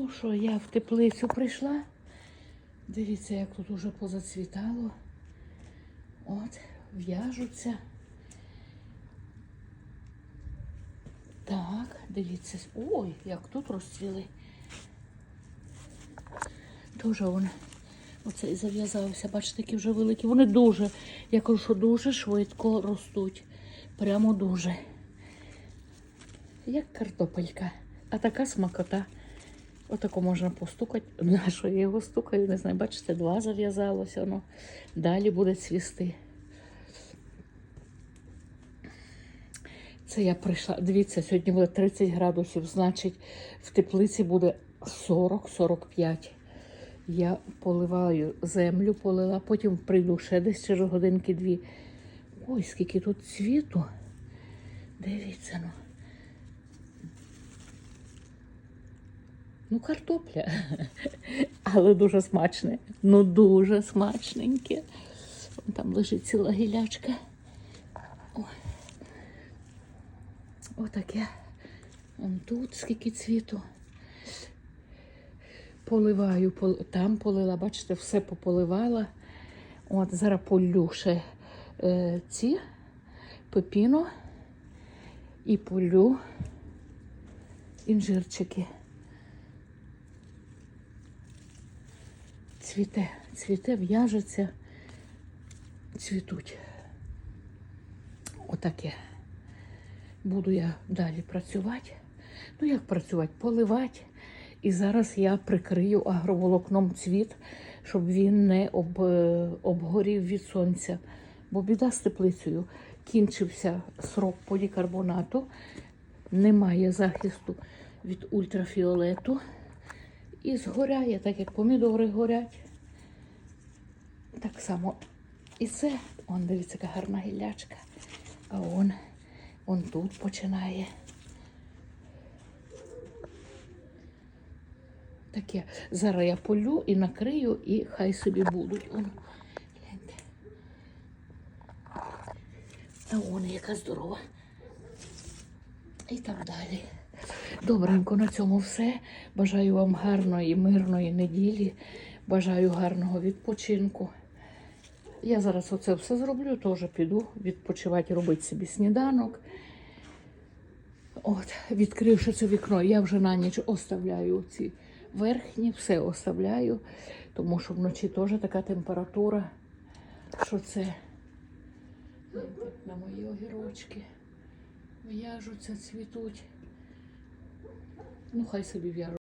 Ну що, я в теплицю прийшла. Дивіться, як тут уже позацвітало. От, в'яжуться. Так, дивіться. Ой, як тут розцвіли. Дуже вони. Оцей зав'язався, бачите, які вже великі. Вони дуже, я кажу, що дуже швидко ростуть. Прямо дуже. Як картопелька. А така смакота. Отако можна постукати. На що я його стукаю, не знаю, бачите, два зав'язалося, воно далі буде цвісти. Це я прийшла. Дивіться, сьогодні буде 30 градусів, значить, в теплиці буде 40-45. Я поливаю землю, полила, потім прийду ще десь через годинки дві. Ой, скільки тут цвіту. Дивіться, ну. Ну, картопля. Але дуже смачне. Ну, дуже смачненьке. Там лежить ціла гілячка. Отаке. Вон тут скільки цвіту. Поливаю, пол- там полила, бачите, все пополивала. От зараз полю ще е, ці пепіно і полю інжирчики. Цвіте, цвіте, в'яжеться, цвітуть. Отаке. Буду я далі працювати. Ну, як працювати? Поливати. І зараз я прикрию агроволокном цвіт, щоб він не об, е, обгорів від сонця. Бо біда з теплицею. Кінчився срок полікарбонату, немає захисту від ультрафіолету. І згоряє, так як помідори горять. Так само і це, он дивіться, яка гарна гіллячка. А он, он тут починає. Таке. Зараз я полю і накрию, і хай собі будуть. Он, гляньте. А он яка здорова. І так далі. Добренько, на цьому все. Бажаю вам гарної, мирної неділі. Бажаю гарного відпочинку. Я зараз оце все зроблю, теж піду відпочивати, робити собі сніданок. От, відкривши це вікно, я вже на ніч оставляю ці верхні, все оставляю, тому що вночі теж така температура, що це на мої огірочки в'яжуться, цвітуть. Ну, хай собі в'яжуть.